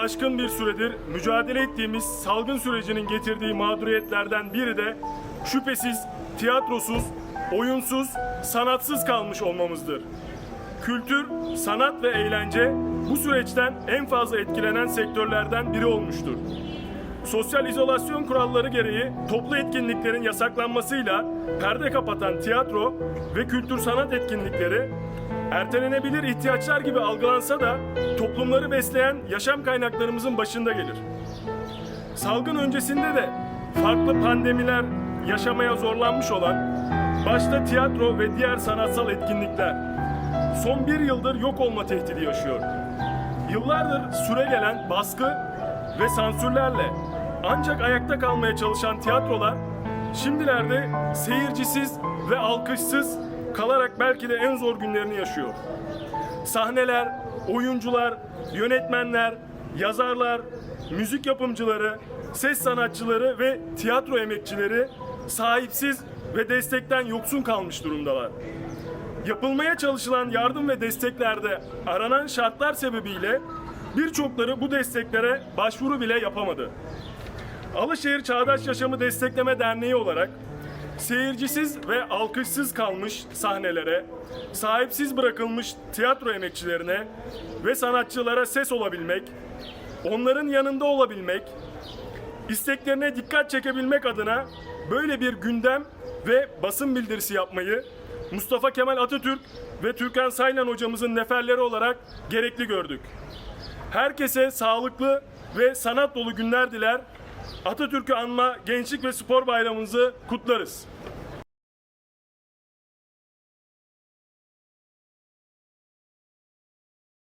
aşkın bir süredir mücadele ettiğimiz salgın sürecinin getirdiği mağduriyetlerden biri de şüphesiz tiyatrosuz, oyunsuz, sanatsız kalmış olmamızdır. Kültür, sanat ve eğlence bu süreçten en fazla etkilenen sektörlerden biri olmuştur. Sosyal izolasyon kuralları gereği toplu etkinliklerin yasaklanmasıyla perde kapatan tiyatro ve kültür sanat etkinlikleri ertelenebilir ihtiyaçlar gibi algılansa da toplumları besleyen yaşam kaynaklarımızın başında gelir. Salgın öncesinde de farklı pandemiler yaşamaya zorlanmış olan başta tiyatro ve diğer sanatsal etkinlikler son bir yıldır yok olma tehdidi yaşıyor. Yıllardır süre gelen baskı ve sansürlerle ancak ayakta kalmaya çalışan tiyatrolar şimdilerde seyircisiz ve alkışsız kalarak belki de en zor günlerini yaşıyor. Sahneler, oyuncular, yönetmenler, yazarlar, müzik yapımcıları, ses sanatçıları ve tiyatro emekçileri sahipsiz ve destekten yoksun kalmış durumdalar. Yapılmaya çalışılan yardım ve desteklerde aranan şartlar sebebiyle birçokları bu desteklere başvuru bile yapamadı. Alışehir Çağdaş Yaşamı Destekleme Derneği olarak seyircisiz ve alkışsız kalmış sahnelere, sahipsiz bırakılmış tiyatro emekçilerine ve sanatçılara ses olabilmek, onların yanında olabilmek, isteklerine dikkat çekebilmek adına böyle bir gündem ve basın bildirisi yapmayı Mustafa Kemal Atatürk ve Türkan Saylan hocamızın neferleri olarak gerekli gördük. Herkese sağlıklı ve sanat dolu günler diler. Atatürk'ü anma Gençlik ve Spor Bayramımızı kutlarız.